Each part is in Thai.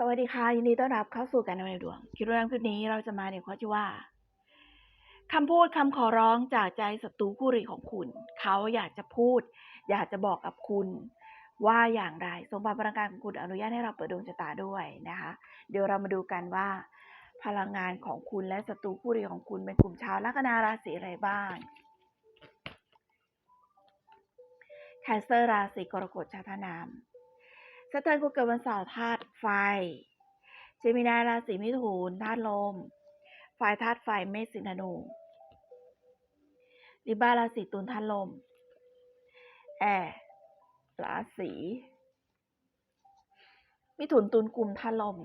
สวัสดีค่ะยินดีต้อนรับเข้าสู่การนำในดวงคิดว่าคลิปนี้เราจะมาในข้อที่ว่าคำพูดคำขอร้องจากใจศัตรูคู่ริของคุณ เขาอยากจะพูด อยากจะบอกกับคุณ ว่าอย่างไรสมบัติพลังงานของคุณอนุญาตให้เราเปิดดวงชะตาด้วยนะคะ เดี๋ยวเรามาดูกันว่า พลังงานของคุณและศัตรูคู่ริของคุณเป็นกลุ่มชาวลัคนาราศีอะไรบ้างแคนเซอร์ราศีกรกฎชาตนาม สเตอร์กูเกิดวันเสาร์ธาตุไฟ เจมินาราศีมิถุนธาตุลมไฟธาตุไฟเมษสิงห์ธนูลิบ้าราศีตุลธาตุลม แอร์ราศีมิถุนตุลกลุ่มธาตุลม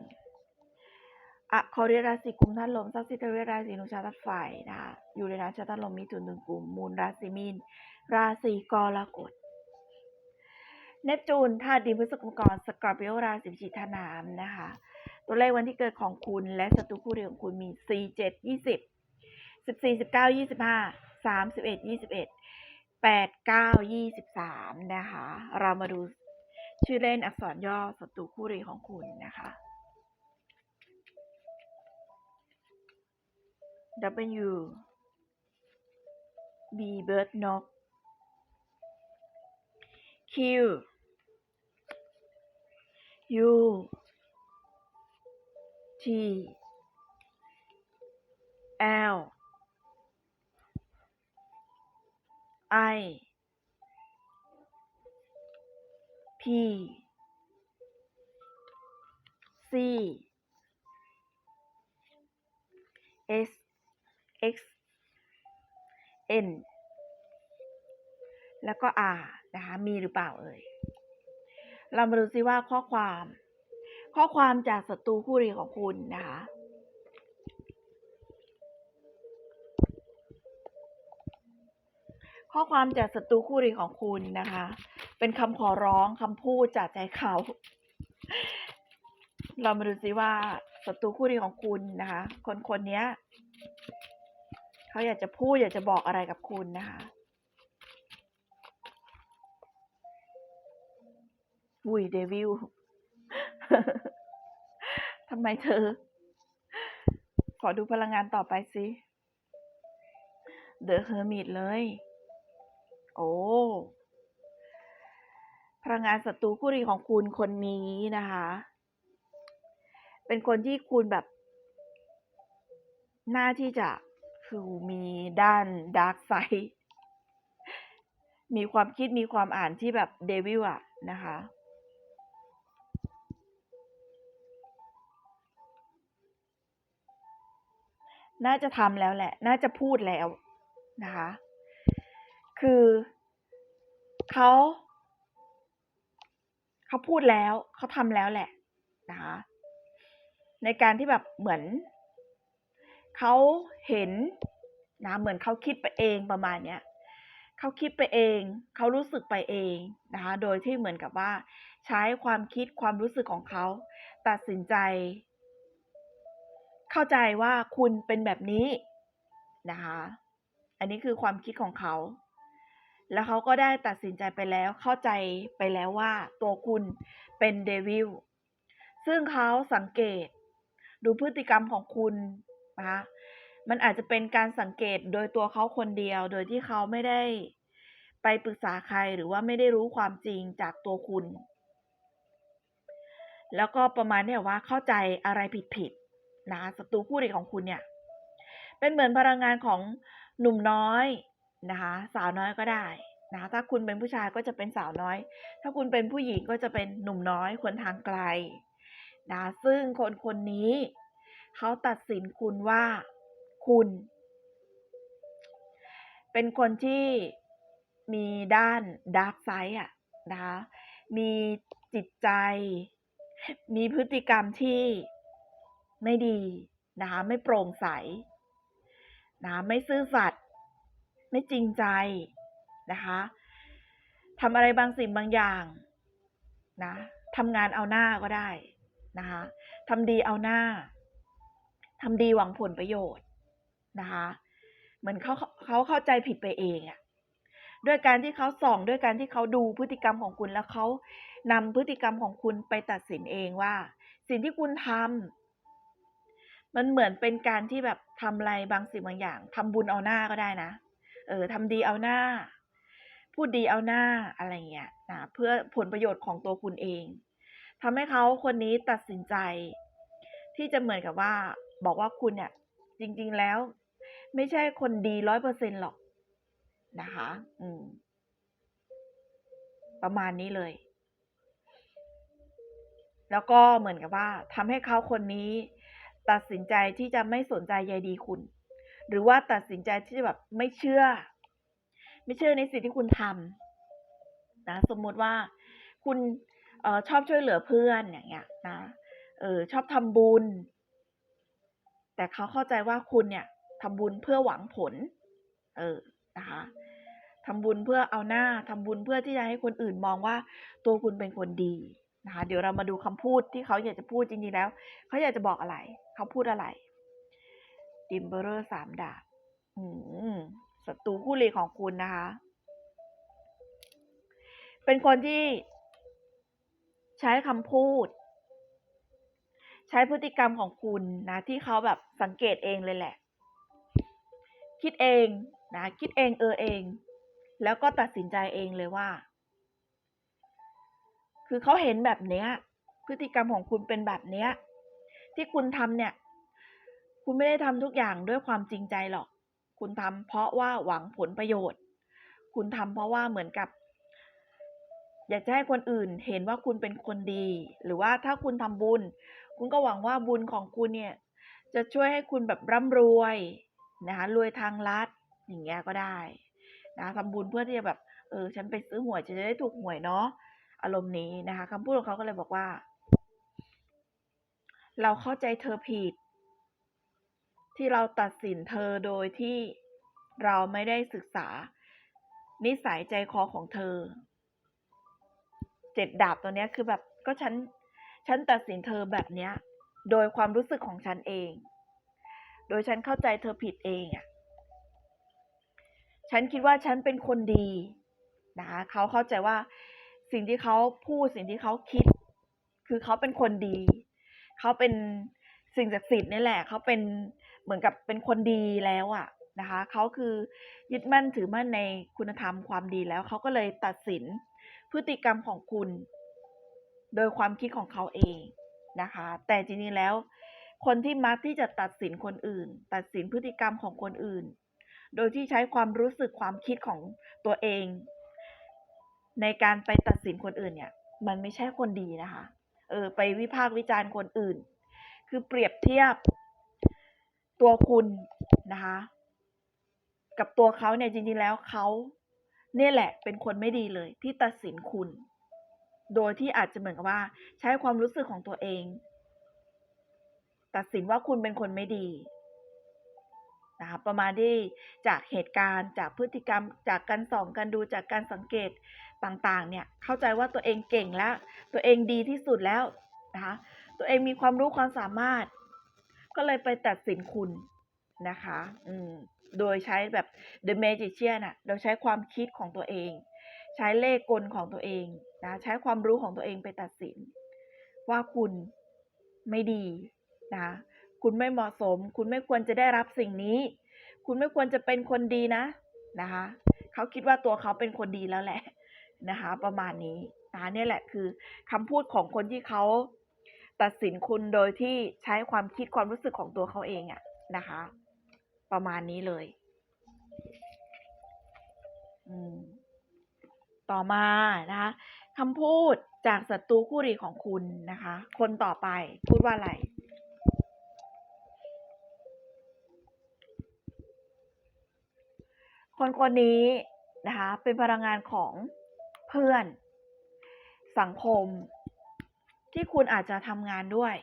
อะคอเรียราศีกลุ่มธาตุลมซักซิเทเรียราศีนุชาธาตุไฟนะคะอยู่ในราศีธาตุลมมิถุนตุลกลุ่มมูลราศีมีนราศีกรกฎ เนปจูนธาตุดินพฤษภกรสกอร์ปิโอราศีพิจิกธาน้ำนะคะ ตัวเลขวันที่เกิดของคุณและศัตรูคู่เดียวของคุณมี 4 7 20 14 19 25 31 21 8 9 23 นะคะ เรามาดูชื่อเล่นอักษรย่อศัตรูคู่เรียของคุณนะคะ W B bird นก Q U T L I P C S X N แล้วก็ R นะคะ มีหรือเปล่าเอ่ย เรามาดูซิว่าข้อความ ข้อความจากศัตรูคู่ริของคุณนะคะข้อความจากศัตรูคู่ริของคุณนะคะ เป็นคำขอร้องคำพูดจากใจเขา เรามาดูซิว่าศัตรูคู่ริของคุณนะคะ คนคนนี้เขาอยากจะพูดอยากจะบอกอะไรกับคุณนะคะ วุยเดวิลทำไมเธอ ขอดูพลังงานต่อไปสิ เดอะเฮอร์มิตเลย โอ้ พลังงานศัตรูคู่ริของคุณคนนี้นะคะ เป็นคนที่คุณแบบ หน้าที่จะคือมีด้านดาร์กไซด์มีความคิดมีความอ่านที่แบบเดวิลอะนะคะ น่าจะทำแล้วแหละ น่าจะพูดแล้วนะคะ คือเขาเขาพูดแล้วเขาทำแล้วแหละนะคะในการที่แบบเหมือนเขาเห็นนะเหมือนเขาคิดไปเองประมาณเนี้ยเขาคิดไปเอง เขารู้สึกไปเองนะคะ โดยที่เหมือนกับว่า ใช้ความคิดความรู้สึกของเขา ตัดสินใจ เข้าใจว่าคุณเป็นแบบนี้นะคะ อันนี้คือความคิดของเขา แล้วเขาก็ได้ตัดสินใจไปแล้ว เข้าใจไปแล้วว่าตัวคุณเป็นเดวิล ซึ่งเขาสังเกต ดูพฤติกรรมของคุณนะคะมันอาจจะเป็นการสังเกตโดยตัวเขาคนเดียว โดยที่เขาไม่ได้ไปปรึกษาใครหรือว่าไม่ได้รู้ความจริงจากตัวคุณ แล้วก็ประมาณเนี่ยว่าเข้าใจอะไรผิดๆ นะศัตรูคู่อริของคุณเนี่ย เป็นเหมือนพลังงานของหนุ่มน้อยนะคะ สาวน้อยก็ได้นะถ้าคุณเป็นผู้ชายก็จะเป็นสาวน้อย ถ้าคุณเป็นผู้หญิงก็จะเป็นหนุ่มน้อยคนทางไกลนะซึ่งคนคนนี้เขาตัดสินคุณว่าคุณ เป็นคนที่มีด้านดาร์กไซด์อะนะคะมีจิตใจ มีพฤติกรรมที่ ไม่ดีนะคะไม่โปร่งใสนะะไม่ซื่อสัตย์ไม่จริงใจนะคะทำอะไรบางสิ่งบางอย่างนะทำงานเอาหน้าก็ได้นะคะทำดีเอาหน้าทำดีหวังผลประโยชน์นะคะเหมือนเขาเขาเข้าใจผิดไปเองอะด้วยการที่เขาส่องด้วยการที่เขาดูพฤติกรรมของคุณแล้วเขานำพฤติกรรมของคุณไปตัดสินเองว่า สิ่งที่คุณทำ มันเหมือนเป็นการที่แบบทำอะไรบางสิ่งบางอย่างทำบุญเอาหน้าก็ได้นะ เออทำดีเอาหน้า พูดดีเอาหน้าอะไรเงี้ยนะเพื่อผลประโยชน์ของตัวคุณเองทำให้เขาคนนี้ตัดสินใจ ที่จะเหมือนกับว่า บอกว่าคุณเนี่ย จริง ๆแล้ว ไม่ใช่คนดีร้อยเปอร์เซ็นหรอกนะคะ อืม ประมาณนี้เลย แล้วก็เหมือนกับว่าทำให้เขาคนนี้ ตัดสินใจที่จะไม่สนใจใยดีคุณ หรือว่าตัดสินใจที่จะแบบไม่เชื่อ ไม่เชื่อในสิ่งที่คุณทำนะ สมมติว่าคุณออชอบช่วยเหลือเพื่อนอย่างเงี้ยนะเออชอบทำบุญ แต่เขาเข้าใจว่าคุณเนี่ยทำบุญเพื่อหวังผล เออนะคะทำบุญเพื่อเอาหน้าทำบุญเพื่อที่จะให้คนอื่นมองว่าตัวคุณเป็นคนดี นะคะเดี๋ยวเรามาดูคำพูดที่เขาอยากจะพูดจริงๆแล้ว เขาอยากจะบอกอะไร เขาพูดอะไร ดิมเบอร์สามดาบศัตรูคู่เลของคุณนะคะ เป็นคนที่ใช้คำพูด ใช้พฤติกรรมของคุณนะ ที่เขาแบบสังเกตเองเลยแหละ คิดเองนะ คิดเองเออเอง แล้วก็ตัดสินใจเองเลยว่า คือเขาเห็นแบบเนี้ย พฤติกรรมของคุณเป็นแบบเนี้ย ที่คุณทำเนี่ย คุณไม่ได้ทำทุกอย่างด้วยความจริงใจหรอก คุณทำเพราะว่าหวังผลประโยชน์ คุณทำเพราะว่าเหมือนกับ อยากจะให้คนอื่นเห็นว่าคุณเป็นคนดี หรือว่าถ้าคุณทำบุญ คุณก็หวังว่าบุญของคุณเนี่ย จะช่วยให้คุณแบบร่ำรวยนะคะรวยทางลัดอย่างเงี้ยก็ได้นะทำบุญเพื่อที่จะแบบเออฉันไปซื้อหวยจะได้ถูกหวยเนาะ อารมณ์นี้นะคะคำพูดของเขาก็เลยบอกว่า เราเข้าใจเธอผิด ที่เราตัดสินเธอโดยที่เราไม่ได้ศึกษา นิสัยใจคอของเธอ เจ็ดดาบตัวเนี้ยคือแบบก็ฉัน ฉันตัดสินเธอแบบเนี้ย โดยความรู้สึกของฉันเอง โดยฉันเข้าใจเธอผิดเองอะ่ะฉันคิดว่าฉันเป็นคนดีนะคะเขาเข้าใจว่า สิ่งที่เขาพูดสิ่งที่เขาคิด คือเขาเป็นคนดี เขาเป็นสิ่งศักดิ์สิทธิ์นี่แหละ เขาเป็นเหมือนกับเป็นคนดีแล้วอะนะคะ เขาคือยึดมั่นถือมั่นในคุณธรรมความดีแล้ว เขาก็เลยตัดสินพฤติกรรมของคุณ โดยความคิดของเขาเองนะคะ แต่จริงๆแล้ว คนที่มักที่จะตัดสินคนอื่น ตัดสินพฤติกรรมของคนอื่น โดยที่ใช้ความรู้สึกความคิดของตัวเอง ในการไปตัดสินคนอื่นเนี่ย มันไม่ใช่คนดีนะคะ เออ ไปวิพากษ์วิจารณ์คนอื่น คือเปรียบเทียบตัวคุณนะคะ กับตัวเขาเนี่ยจริงๆแล้วเขาเนี่ยแหละ เป็นคนไม่ดีเลย ที่ตัดสินคุณ โดยที่อาจจะเหมือนกับว่า ใช้ความรู้สึกของตัวเอง ตัดสินว่าคุณเป็นคนไม่ดี นะคะประมาณที่จากเหตุการณ์จากพฤติกรรม จากการส่องการดูจากการสังเกตต่างๆ เนี่ยเข้าใจว่าตัวเองเก่งแล้ว ตัวเองดีที่สุดแล้วนะคะตัวเองมีความรู้ความสามารถ ก็เลยไปตัดสินคุณนะคะอืมโดยใช้แบบ The Magician น่ะโดยใช้ความคิดของตัวเอง ใช้เลขกลของตัวเองนะใช้ความรู้ของตัวเองไปตัดสิน ว่าคุณไม่ดีนะ คุณไม่เหมาะสม คุณไม่ควรจะได้รับสิ่งนี้ คุณไม่ควรจะเป็นคนดีนะนะคะเขาคิดว่าตัวเขาเป็นคนดีแล้วแหละนะคะ ประมาณนี้นะนี่ยแหละคือคำพูดของคนที่เขาตัดสินคุณโดยที่ใช้ความคิดความรู้สึกของตัวเขาเองอะนะคะ ประมาณนี้เลยอืมต่อมานะคะคำพูดจากศัตรูคู่ริของคุณนะคะ คนต่อไปพูดว่าอะไร คนคนนี้นะคะเป็นพลังงานของเพื่อน สังคม ที่คุณอาจจะทำงานด้วย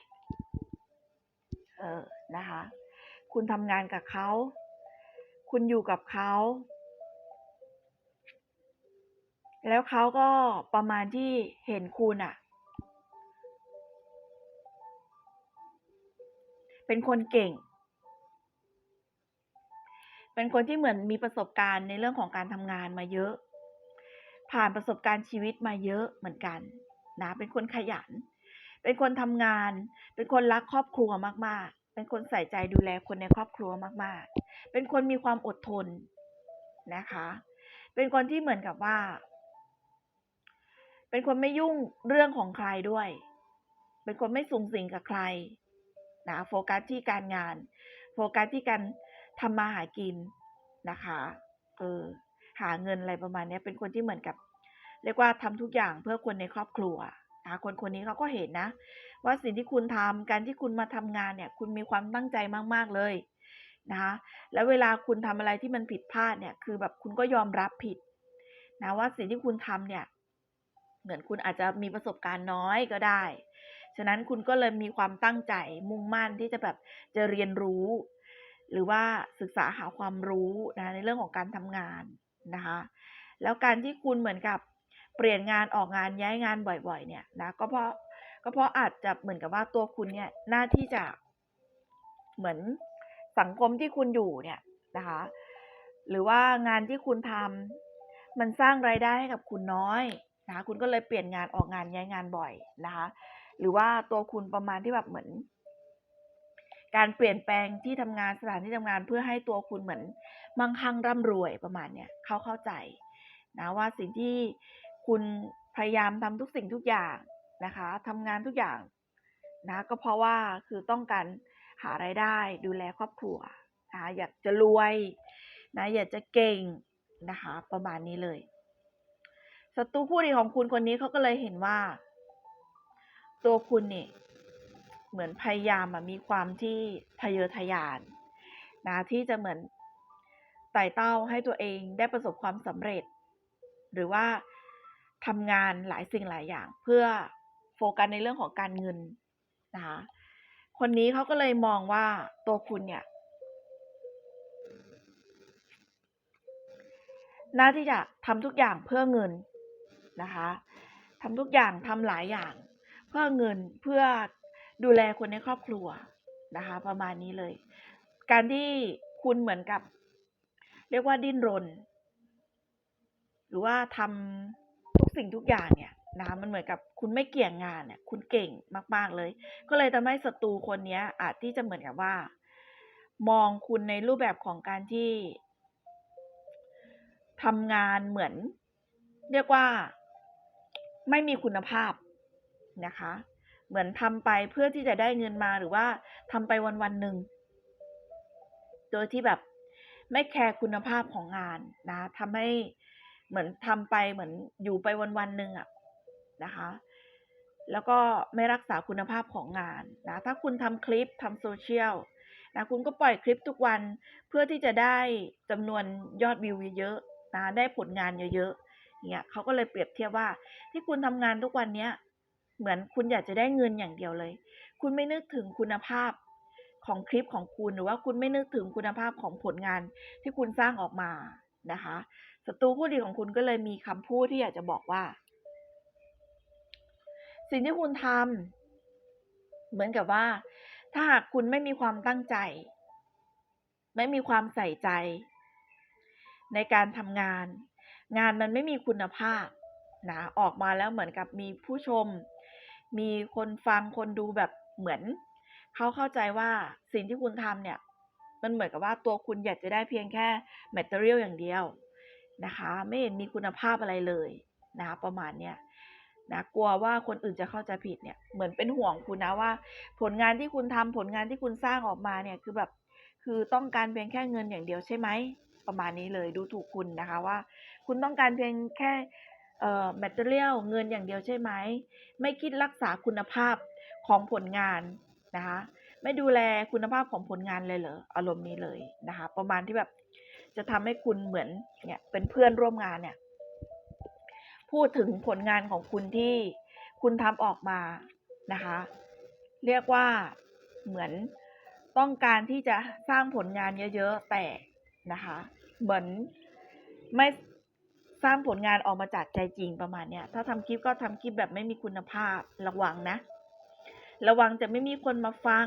เออนะคะ คุณทำงานกับเขา คุณอยู่กับเขาแล้วเขาก็ประมาณที่เห็นคุณอะเป็นคนเก่ง เป็นคนที่เหมือนมีประสบการณ์ในเรื่องของการทำงานมาเยอะ ผ่านประสบการณ์ชีวิตมาเยอะเหมือนกันนะเป็นคนขยัน เป็นคนทำงาน เป็นคนรักครอบครัวมาก ๆ เป็นคนใส่ใจดูแลคนในครอบครัวมาก ๆ เป็นคนมีความอดทนนะคะ เป็นคนที่เหมือนกับว่า เป็นคนไม่ยุ่งเรื่องของใครด้วย เป็นคนไม่สูงสิงกับใครนะโฟกัสที่การงาน โฟกัสที่การ ทำมาหากินนะคะ เออ หาเงินอะไรประมาณนี้เป็นคนที่เหมือนกับ เรียกว่าทำทุกอย่างเพื่อคนในครอบครัวนะคะคนคนนี้เขาก็เห็นนะ ว่าสิ่งที่คุณทำการที่คุณมาทำงานเนี่ย คุณมีความตั้งใจมาก ๆ เลยนะคะแล้วเวลาคุณทำอะไรที่มันผิดพลาดเนี่ย คือแบบคุณก็ยอมรับผิดนะว่าสิ่งที่คุณทำเนี่ย เหมือนคุณอาจจะมีประสบการณ์น้อยก็ได้ ฉะนั้นคุณก็เลยมีความตั้งใจมุ่งมั่นที่จะแบบจะเรียนรู้ หรือว่าศึกษาหาความรู้นะในเรื่องของการทำงานนะคะแล้วการที่คุณเหมือนกับเปลี่ยนงานออกงานย้ายงานบ่อย ๆ เนี่ยนะก็เพราะก็เพราะอาจจะเหมือนกับว่าตัวคุณเนี่ยหน้าที่จะเหมือนสังคมที่คุณอยู่เนี่ยนะคะหรือว่างานที่คุณทำมันสร้างรายได้ให้กับคุณน้อยนะคะคุณก็เลยเปลี่ยนงานออกงานย้ายงานบ่อยนะคะหรือว่าตัวคุณประมาณที่แบบเหมือน การเปลี่ยนแปลงที่ทำงานสถานที่ทำงานเพื่อให้ตัวคุณเหมือนมั่งคั่งร่ำรวยประมาณเนี้ยเขาเข้าใจนะว่าสิ่งที่คุณพยายามทำทุกสิ่งทุกอย่างนะคะทำงานทุกอย่างนะก็เพราะว่าคือต้องการหารายได้ดูแลครอบครัวนะอยากจะรวยนะอยากจะเก่งนะคะประมาณนี้เลยศัตรูผู้ดีของคุณคนนี้เขาก็เลยเห็นว่า ตัวคุณเนี่ย เหมือนพยายามมีความที่ทะเยอทะยานนะที่จะเหมือนไต่เต้าให้ตัวเองได้ประสบความสำเร็จ หรือว่าทำงานหลายสิ่งหลายอย่าง เพื่อโฟกัสในเรื่องของการเงินนะคะคนนี้เขาก็เลยมองว่าตัวคุณเนี่ยน่าที่จะทำทุกอย่างเพื่อเงินนะคะทำทุกอย่างทำหลายอย่าง เพื่อเงินเพื่อ ดูแลคนในครอบครัวนะคะ ประมาณนี้เลย การที่คุณเหมือนกับ เรียกว่าดิ้นรน หรือว่าทำทุกสิ่งทุกอย่างเนี่ยนะมันเหมือนกับคุณไม่เกี่ยงงานเนี่ยคุณเก่งมาก ๆเลย ก็เลยทำให้ศัตรูคนนี้อาจที่จะเหมือนกับว่า มองคุณในรูปแบบของการที่ทำงานเหมือน เรียกว่าไม่มีคุณภาพนะคะ เหมือนทำไปเพื่อที่จะได้เงินมาหรือว่าทำไปวันวันหนึ่งโดยที่แบบไม่แคร์คุณภาพของงานนะทำให้เหมือนทำไปเหมือนอยู่ไปวันวันหนึ่งอะนะคะ แล้วก็ไม่รักษาคุณภาพของงานนะถ้าคุณทำคลิปทำโซเชียลนะคุณก็ปล่อยคลิปทุกวันเพื่อที่จะได้จำนวนยอดวิวเยอะๆนะได้ผลงานเยอะๆเนี่ยเขาก็เลยเปรียบเทียบว่าที่คุณทำงานทุกวันเนี้ย เหมือนคุณอยากจะได้เงินอย่างเดียวเลย คุณไม่นึกถึงคุณภาพของคลิปของคุณหรือว่าคุณไม่นึกถึงคุณภาพของผลงานที่คุณสร้างออกมานะคะศัตรูผู้ดีของคุณก็เลยมีคำพูดที่อยากจะบอกว่า สิ่งที่คุณทำเหมือนกับว่า ถ้าหากคุณไม่มีความตั้งใจ ไม่มีความใส่ใจ ในการทำงาน งานมันไม่มีคุณภาพนะออกมาแล้วเหมือนกับมีผู้ชม มีคนฟังคนดูแบบเหมือนเขาเข้าใจว่าสิ่งที่คุณทำเนี่ย มันเหมือนกับว่าตัวคุณอยากจะได้เพียงแค่แมทเทอเรียลอย่างเดียวนะคะ ไม่เห็นมีคุณภาพอะไรเลยนะคะประมาณเนี้ยนะกลัวว่าคนอื่นจะเข้าใจผิดเนี่ยเหมือนเป็นห่วงคุณนะว่า ผลงานที่คุณทำผลงานที่คุณสร้างออกมาเนี่ยคือแบบคือต้องการเพียงแค่เงินอย่างเดียวใช่ไหมประมาณนี้เลยดูถูกคุณนะคะว่า คุณต้องการเพียงแค่ เอ่อแมทเทอเรียลเงินอย่างเดียวใช่ไหม ไม่คิดรักษาคุณภาพของผลงานนะคะ ไม่ดูแลคุณภาพของผลงานเลยเหรอ อารมณ์นี้เลยนะคะ ประมาณที่แบบจะทำให้คุณเหมือนเนี่ยเป็นเพื่อนร่วมงานเนี่ย พูดถึงผลงานของคุณที่คุณทำออกมานะคะ เรียกว่าเหมือนต้องการที่จะสร้างผลงานเยอะๆแต่นะคะ เหมือนไม่ สร้างผลงานออกมาจากใจจริงประมาณเนี้ยถ้าทำคลิปก็ทำคลิปแบบไม่มีคุณภาพระวังนะ ระวังจะไม่มีคนมาฟัง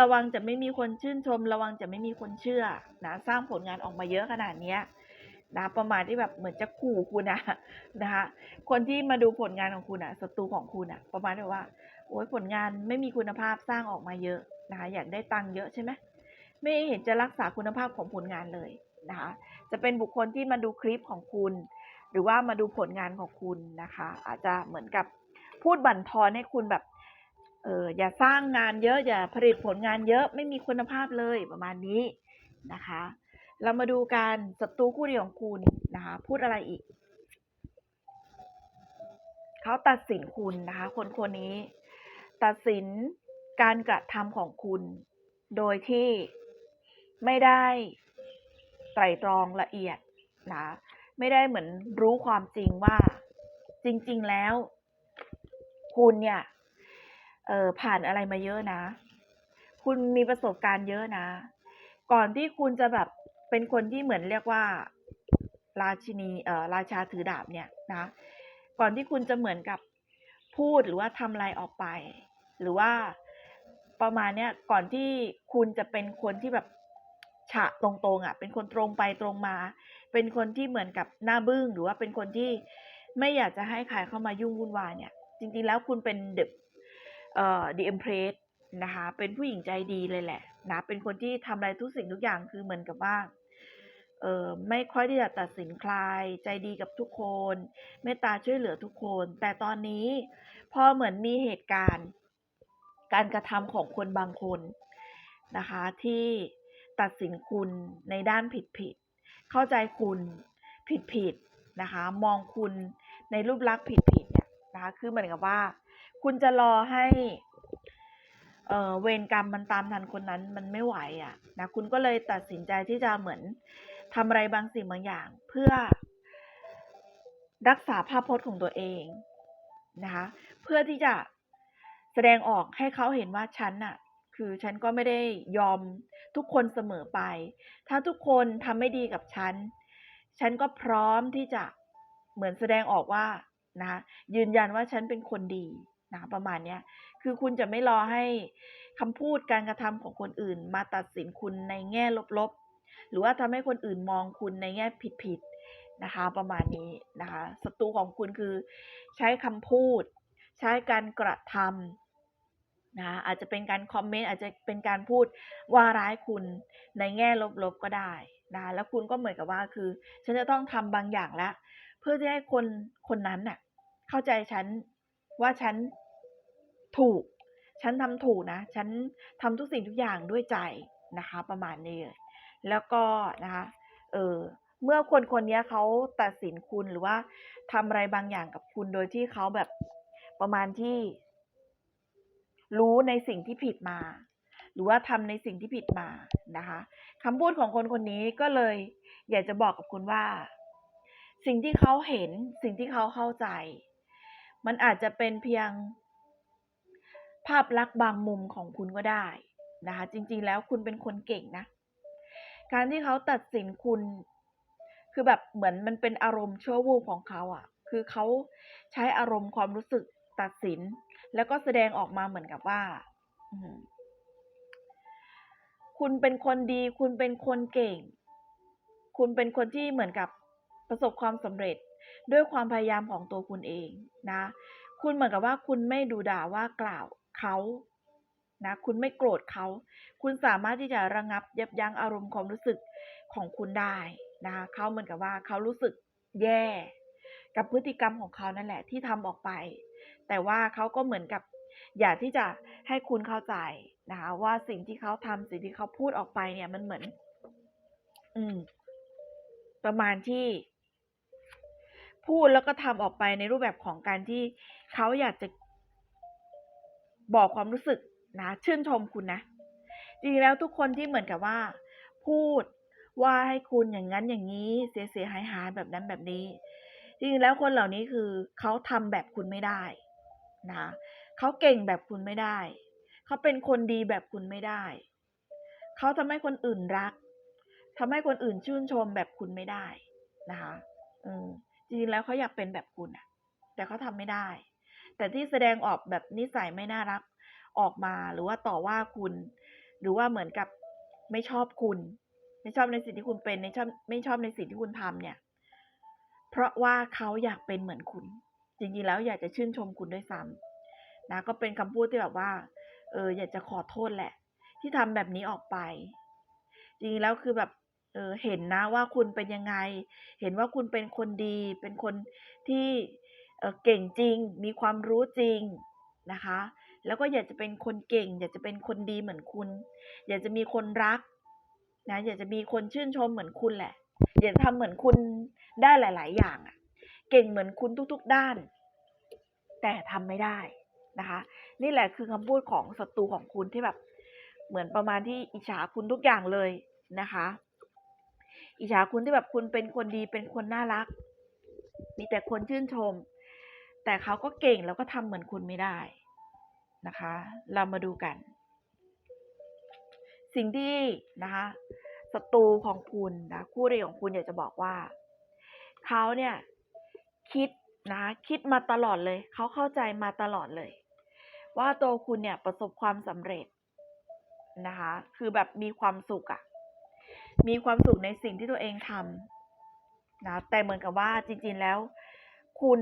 ระวังจะไม่มีคนชื่นชม ระวังจะไม่มีคนเชื่อนะสร้างผลงานออกมาเยอะขนาดเนี้ยนะประมาณที่แบบเหมือนจะขู่คุณนะนะคะคนที่มาดูผลงานของคุณอะศัตรูของคุณอะประมาณที่ว่าโอ้ยผลงานไม่มีคุณภาพสร้างออกมาเยอะนะคะอยากได้ตังค์เยอะใช่ไหมไม่เห็นจะรักษาคุณภาพของผลงานเลย นะคะ จะเป็นบุคคลที่มาดูคลิปของคุณ หรือว่ามาดูผลงานของคุณนะคะ อาจจะเหมือนกับพูดบั่นทอนให้คุณแบบเอออย่าสร้างงานเยอะอย่าผลิตผลงานเยอะไม่มีคุณภาพเลยประมาณนี้นะคะ เรามาดูการศัตรูคู่เดียของคุณนะคะ พูดอะไรอีกเขาตัดสินคุณนะคะ คนคนนี้ ตัดสินการกระทำของคุณ โดยที่ไม่ได้ ไตรตรองละเอียดนะไม่ได้เหมือนรู้ความจริงว่า จริง ๆ แล้ว คุณเนี่ยเออผ่านอะไรมาเยอะนะ คุณมีประสบการณ์เยอะนะ ก่อนที่คุณจะแบบเป็นคนที่เหมือนเรียกว่า ราชินีเออราชาถือดาบเนี่ยนะ ก่อนที่คุณจะเหมือนกับพูดหรือว่าทำอะไรออกไป หรือว่าประมาณเนี้ยก่อนที่คุณจะเป็นคนที่แบบ ฉะตรงๆอะ เป็นคนตรงไปตรงมา เป็นคนที่เหมือนกับหน้าบึ้งหรือว่าเป็นคนที่ไม่อยากจะให้ใครเข้ามายุ่งวุ่นวายเนี่ย จริงๆแล้วคุณเป็นเดอะเอ่อ The Empress นะคะ เป็นผู้หญิงใจดีเลยแหละนะเป็นคนที่ทำอะไรทุกสิ่งทุกอย่างคือเหมือนกับว่าเออไม่ค่อยที่จะตัดสินใครใจดีกับทุกคนเมตตาช่วยเหลือทุกคน แต่ตอนนี้พอเหมือนมีเหตุการณ์ การกระทำของคนบางคนนะคะ ที่ ตัดสินคุณในด้านผิดๆเข้าใจคุณผิดๆนะคะ มองคุณในรูปลักษณ์ผิดๆเนี่ยนะคะ คือเหมือนกับว่า คุณจะรอให้เอ่อเวรกรรมมันตามทันคนนั้นมันไม่ไหวอะ่ะนะ คุณก็เลยตัดสินใจที่จะเหมือนทำอะไรบางสิ่งบางอย่าง เพื่อรักษาภาพพจน์ของตัวเองนะคะ เพื่อที่จะแสดงออกให้เขาเห็นว่าฉันน่ะ คือฉันก็ไม่ได้ยอมทุกคนเสมอไป ถ้าทุกคนทำไม่ดีกับฉัน ฉันก็พร้อมที่จะเหมือนแสดงออกว่านะยืนยันว่าฉันเป็นคนดีนะคะประมาณเนี้ยคือคุณจะไม่รอให้คำพูดการกระทำของคนอื่น มาตัดสินคุณในแง่ลบๆ หรือว่าทำให้คนอื่นมองคุณในแง่ผิดๆนะคะ ประมาณนี้นะคะศัตรูของคุณคือใช้คำพูด ใช้การกระทำ นะอาจจะเป็นการคอมเมนต์อาจจะเป็นการพูดว่าร้ายคุณในแง่ลบๆก็ได้นะแล้วคุณก็เหมือนกับว่าคือ ฉันจะต้องทำบางอย่างแล้วเพื่อที่ให้คนคนนั้นน่ะ เข้าใจฉันว่าฉันถูก ฉันทำถูกนะ ฉันทำทุกสิ่งทุกอย่างด้วยใจนะคะ ประมาณนี้เลยแล้วก็นะคะเออเมื่อคนคนนี้เขาตัดสินคุณหรือว่าทำอะไรบางอย่างกับคุณโดยที่เขาแบบประมาณที่ รู้ในสิ่งที่ผิดมา หรือว่าทำในสิ่งที่ผิดมานะคะคำพูดของคนคนนี้ก็เลย อยากจะบอกกับคุณว่า สิ่งที่เขาเห็นสิ่งที่เขาเข้าใจ มันอาจจะเป็นเพียง ภาพลักษณ์บางมุมของคุณก็ได้นะคะ จริงๆแล้วคุณเป็นคนเก่งนะ การที่เขาตัดสินคุณ คือแบบเหมือนมันเป็นอารมณ์ชั่ววูบของเขาอะ่ะ คือเขาใช้อารมณ์ความรู้สึกตัดสิน แล้วก็แสดงออกมาเหมือนกับว่าคุณเป็นคนดี คุณเป็นคนเก่ง คุณเป็นคนที่เหมือนกับประสบความสำเร็จด้วยความพยายามของตัวคุณเองนะ คุณเหมือนกับว่าคุณไม่ดูด่าว่ากล่าวเขานะ คุณไม่โกรธเขา คุณสามารถที่จะระงับยับยั้งอารมณ์ความรู้สึกของคุณได้นะคะเขาเหมือนกับว่าเขารู้สึกแย่ กับพฤติกรรมของเขานั่นแหละที่ทำออกไป แต่ว่าเขาก็เหมือนกับอยากที่จะให้คุณเข้าใจนะคะว่าสิ่งที่เขาทำสิ่งที่เขาพูดออกไปเนี่ยมันเหมือน อืม ประมาณที่พูดแล้วก็ทำออกไปในรูปแบบของการที่เขาอยากจะบอกความรู้สึกนะชื่นชมคุณนะจริงแล้วทุกคนที่เหมือนกับว่า พูดว่าให้คุณอย่างนั้นอย่างนี้ เสียเสียหายหายแบบนั้นแบบนี้ จริงแล้วคนเหล่านี้คือเขาทำแบบคุณไม่ได้ นะเขาเก่งแบบคุณไม่ได้ เขาเป็นคนดีแบบคุณไม่ได้ เขาทำให้คนอื่นรักทำให้คนอื่นชื่นชมแบบคุณไม่ได้นะคะอืมจริงๆแล้วเขาอยากเป็นแบบคุณอะแต่เขาทำไม่ได้ แต่ที่แสดงออกแบบนิสัยไม่น่ารักออกมาหรือว่าต่อว่าคุณ หรือว่าเหมือนกับไม่ชอบคุณ ไม่ชอบในสิ่งที่คุณเป็นไม่ชอบไม่ชอบในสิ่งที่คุณทำเนี่ย เพราะว่าเขาอยากเป็นเหมือนคุณ จริงๆแล้วอยากจะชื่นชมคุณด้วยซ้ำนะก็เป็นคำพูดที่แบบว่าเอออยากจะขอโทษแหละ ที่ทำแบบนี้ออกไป จริงๆแล้วคือแบบเออเห็นนะว่าคุณเป็นยังไง เห็นว่าคุณเป็นคนดี เป็นคนที่เออเก่งจริง มีความรู้จริงนะคะ แล้วก็อยากจะเป็นคนเก่ง อยากจะเป็นคนดีเหมือนคุณ อยากจะมีคนรักนะอยากจะมีคนชื่นชมเหมือนคุณแหละ อยากจะทำเหมือนคุณได้หลาย ๆ อย่างอะ เก่งเหมือนคุณทุกๆด้าน แต่ทำไม่ได้นะคะ นี่แหละคือคำพูดของศัตรูของคุณที่แบบ เหมือนประมาณที่อิจฉาคุณทุกอย่างเลยนะคะ อิจฉาคุณที่แบบคุณเป็นคนดีเป็นคนน่ารัก มีแต่คนชื่นชม แต่เขาก็เก่งแล้วก็ทำเหมือนคุณไม่ได้นะคะ เรามาดูกัน สิ่งที่นะคะศัตรูของคุณนะคู่เรียของคุณอยากจะบอกว่า เขาเนี่ย คิดนะคิดมาตลอดเลย เขาเข้าใจมาตลอดเลย ว่าตัวคุณเนี่ยประสบความสำเร็จนะคะ คือแบบมีความสุขอะมีความสุขในสิ่งที่ตัวเองทำนะแต่เหมือนกับว่าจริง ๆแล้ว คุณ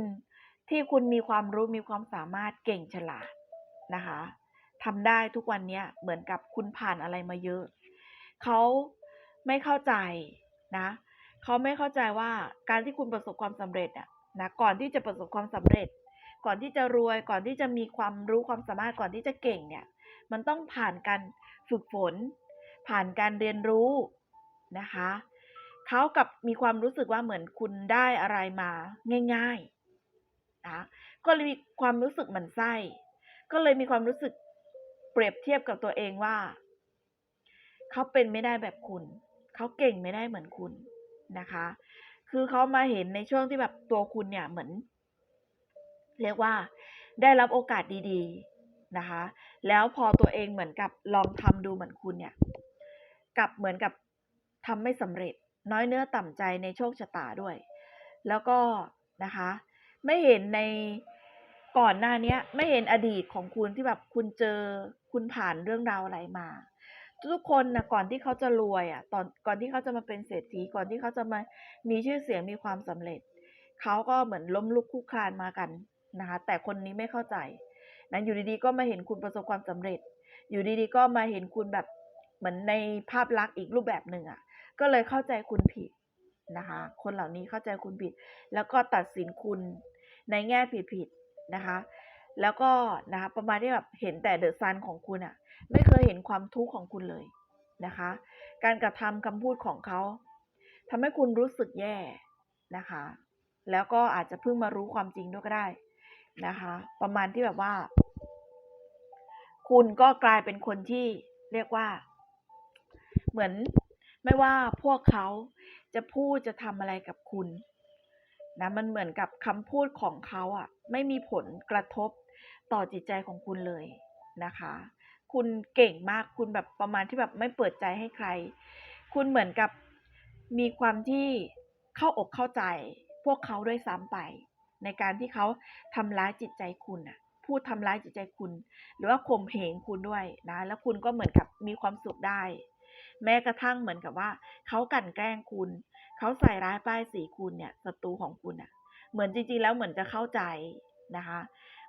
ที่คุณมีความรู้มีความสามารถเก่งฉลาดนะคะทำได้ทุกวันเนี้ยเหมือนกับคุณผ่านอะไรมาเยอะ เขาไม่เข้าใจนะ เขาไม่เข้าใจว่าการที่คุณประสบความสำเร็จอะ นะก่อนที่จะประสบความสำเร็จ ก่อนที่จะรวยก่อนที่จะมีความรู้ความสามารถก่อนที่จะเก่งเนี่ยมันต้องผ่านการฝึกฝน ผ่านการเรียนรู้นะคะเขากับมีความรู้สึกว่าเหมือนคุณได้อะไรมาง่ายๆนะก็เลยมีความรู้สึกหมันไส้ก็เลยมีความรู้สึกเปรียบเทียบกับตัวเองว่าเขาเป็นไม่ได้แบบคุณ เขาเก่งไม่ได้เหมือนคุณนะคะ คือเขามาเห็นในช่วงที่แบบตัวคุณเนี่ยเหมือน เรียกว่าได้รับโอกาสดีๆนะคะ แล้วพอตัวเองเหมือนกับลองทำดูเหมือนคุณเนี่ยกลับเหมือนกับทำไม่สำเร็จ น้อยเนื้อต่ำใจในโชคชะตาด้วย แล้วก็นะคะ ไม่เห็นในก่อนหน้าเนี้ยไม่เห็นอดีตของคุณที่แบบคุณเจอคุณผ่านเรื่องราวอะไรมา ทุกคนนะก่อนที่เขาจะรวยอะตอนก่อนที่เขาจะมาเป็นเศรษฐีก่อนที่เขาจะมามีชื่อเสียงมีความสำเร็จ เขาก็เหมือนล้มลุกคลุกคานมากันนะคะแต่คนนี้ไม่เข้าใจนะอยู่ดีๆก็มาเห็นคุณประสบความสำเร็จ อยู่ดีๆก็มาเห็นคุณแบบเหมือนในภาพลักษณ์อีกรูปแบบหนึ่งอะ ก็เลยเข้าใจคุณผิดนะคะ คนเหล่านี้เข้าใจคุณผิด แล้วก็ตัดสินคุณในแง่ผิดๆนะคะ แล้วก็นะคะประมาณที่แบบเห็นแต่เดอะซันของคุณอะไม่เคยเห็นความทุกข์ของคุณเลยนะคะ การกระทำคำพูดของเขาทำให้คุณรู้สึกแย่นะคะ แล้วก็อาจจะเพิ่งมารู้ความจริงด้วยก็ได้นะคะ ประมาณที่แบบว่า คุณก็กลายเป็นคนที่เรียกว่า เหมือนไม่ว่าพวกเขาจะพูดจะทำอะไรกับคุณนะมันเหมือนกับคำพูดของเขาอะ ไม่มีผลกระทบ ต่อจิตใจของคุณเลยนะคะ คุณเก่งมากคุณแบบประมาณที่แบบไม่เปิดใจให้ใคร คุณเหมือนกับมีความที่เข้าอกเข้าใจ พวกเขาด้วยซ้ำไป ในการที่เขาทำร้ายจิตใจคุณอะพูดทำร้ายจิตใจคุณ หรือว่าข่มเหงคุณด้วยนะ แล้วคุณก็เหมือนกับมีความสุขได้ แม้กระทั่งเหมือนกับว่า เขากั่นแกล้งคุณ เขาใส่ร้ายป้ายสีคุณเนี่ยศัตรูของคุณอะ เหมือนจริงๆแล้วเหมือนจะเข้าใจนะคะ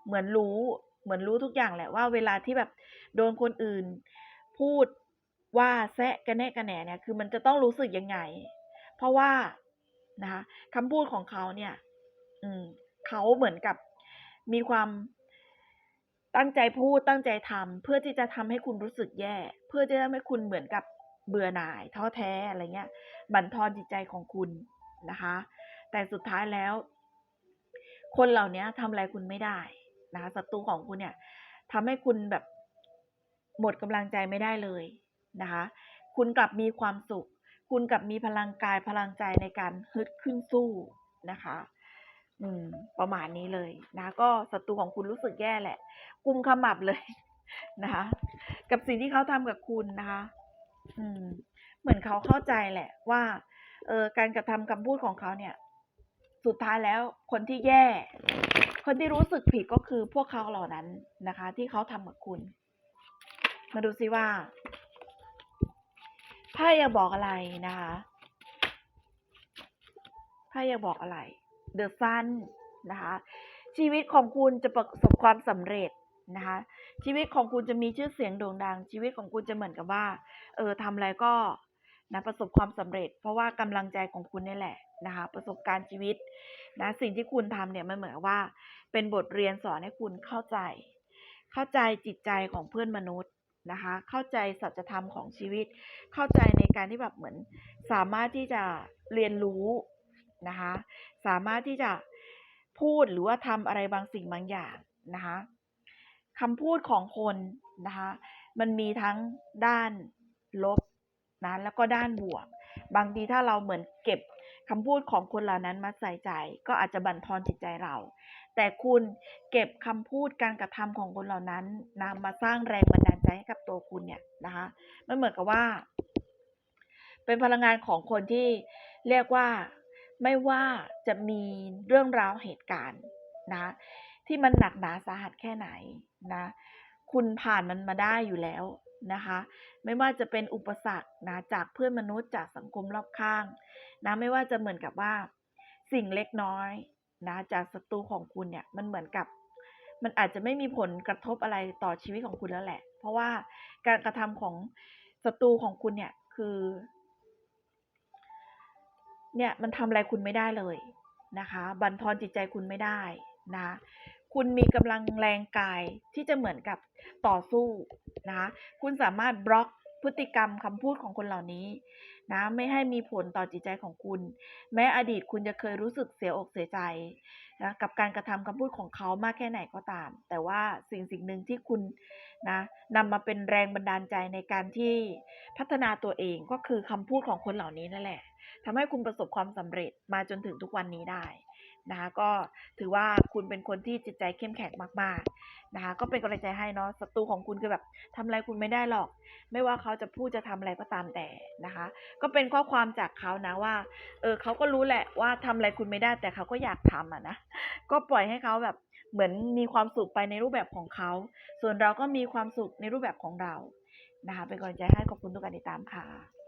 เหมือนรู้ เหมือนรู้ทุกอย่างแหละว่าเวลาที่แบบโดนคนอื่น พูดว่าแซะกระแนะกระแหน่เนี่ย คือมันจะต้องรู้สึกยังไง เพราะว่านะคะคำพูดของเขาเนี่ย อืมเขาเหมือนกับมีความตั้งใจพูดตั้งใจทำเพื่อที่จะทำให้คุณรู้สึกแย่ เพื่อที่จะทำให้คุณเหมือนกับเบื่อหน่าย ท้อแท้อะไรเงี้ย บั่นทอนจิตใจของคุณนะคะ แต่สุดท้ายแล้ว คนเหล่านี้ทำอะไรคุณไม่ได้ นะคะศัตรูของคุณเนี่ยทำให้คุณแบบหมดกำลังใจไม่ได้เลยนะคะ คุณกลับมีความสุข คุณกลับมีพลังกายพลังใจในการฮึดขึ้นสู้นะคะ อืม ประมาณนี้เลยนะ ก็ศัตรูของคุณรู้สึกแย่แหละ กุมขมับเลยนะคะ กับสิ่งที่เขาทำกับคุณนะคะ อืม เหมือนเขาเข้าใจแหละ ว่า เออการกระทำคำพูดของเขาเนี่ย สุดท้ายแล้วคนที่แย่ คนที่รู้สึกผิดก็คือพวกเขาเหล่านั้นนะคะ ที่เขาทำกับคุณ มาดูซิว่าไพ่อยากบอกอะไรนะคะไพ่อยากบอกอะไรเดอะซันนะคะ ชีวิตของคุณจะประสบความสำเร็จนะคะ ชีวิตของคุณจะมีชื่อเสียงโด่งดัง ชีวิตของคุณจะเหมือนกับว่า เออทำอะไรก็นะประสบความสำเร็จ เพราะว่ากำลังใจของคุณนี่แหละนะคะประสบการณ์ชีวิตนะสิ่งที่คุณทำเนี่ยมันเหมือนว่า เป็นบทเรียนสอนให้คุณเข้าใจ เข้าใจจิตใจของเพื่อนมนุษย์นะคะ เข้าใจสัจธรรมของชีวิต เข้าใจในการที่แบบเหมือน สามารถที่จะเรียนรู้นะคะ สามารถที่จะพูดหรือว่าทำอะไรบางสิ่งบางอย่างนะคะคำพูดของคนนะคะ มันมีทั้งด้านลบนะแล้วก็ด้านบวก บางทีถ้าเราเหมือนเก็บ คำพูดของคนเหล่านั้นมาใส่ใจ ก็อาจจะบั่นทอนจิตใจเรา แต่คุณเก็บคำพูดการกระทำของคนเหล่านั้นนำมาสร้างแรงบันดาลใจให้กับตัวคุณเนี่ยนะคะมันเหมือนกับว่า เป็นพลังงานของคนที่เรียกว่าไม่ว่าจะมีเรื่องราวเหตุการณ์นะที่มันหนักหนาสาหัสแค่ไหนนะ คุณผ่านมันมาได้อยู่แล้ว นะคะ ไม่ว่าจะเป็นอุปสรรคนะจากเพื่อนมนุษย์จากสังคมรอบข้างนะไม่ว่าจะเหมือนกับว่าสิ่งเล็กน้อยนะจากศัตรูของคุณเนี่ยมันเหมือนกับ มันอาจจะไม่มีผลกระทบอะไรต่อชีวิตของคุณแล้วแหละ เพราะว่าการกระทำของศัตรูของคุณเนี่ยคือเนี่ยมันทำอะไรคุณไม่ได้เลยนะคะ บั่นทอนจิตใจคุณไม่ได้นะ คุณมีกำลังแรงกายที่จะเหมือนกับต่อสู้นะคะคุณสามารถบล็อกพฤติกรรมคำพูดของคนเหล่านี้นะไม่ให้มีผลต่อจิตใจของคุณ แม้อดีตคุณจะเคยรู้สึกเสียอกเสียใจนะกับการกระทำคำพูดของเขามากแค่ไหนก็ตาม แต่ว่าสิ่งสิ่งหนึ่งที่คุณนะนำมาเป็นแรงบันดาลใจในการที่พัฒนาตัวเองก็คือคำพูดของคนเหล่านี้นั่นแหละทำให้คุณประสบความสำเร็จมาจนถึงทุกวันนี้ได้ นะคะก็ถือว่าคุณเป็นคนที่จิตใจเข้มแข็งมากๆนะคะก็เป็นกำลังใจให้เนาะศัตรูของคุณคือแบบทำอะไรคุณไม่ได้หรอก ไม่ว่าเขาจะพูดจะทำอะไรก็ตามแต่นะคะ ก็เป็นข้อความจากเขานะว่าเออเขาก็รู้แหละว่าทำอะไรคุณไม่ได้แต่เขาก็อยากทำอะนะก็ปล่อยให้เขาแบบเหมือนมีความสุขไปในรูปแบบของเขา ส่วนเราก็มีความสุขในรูปแบบของเรานะคะเป็นกำลังใจให้ขอบคุณทุกการติดตามค่ะ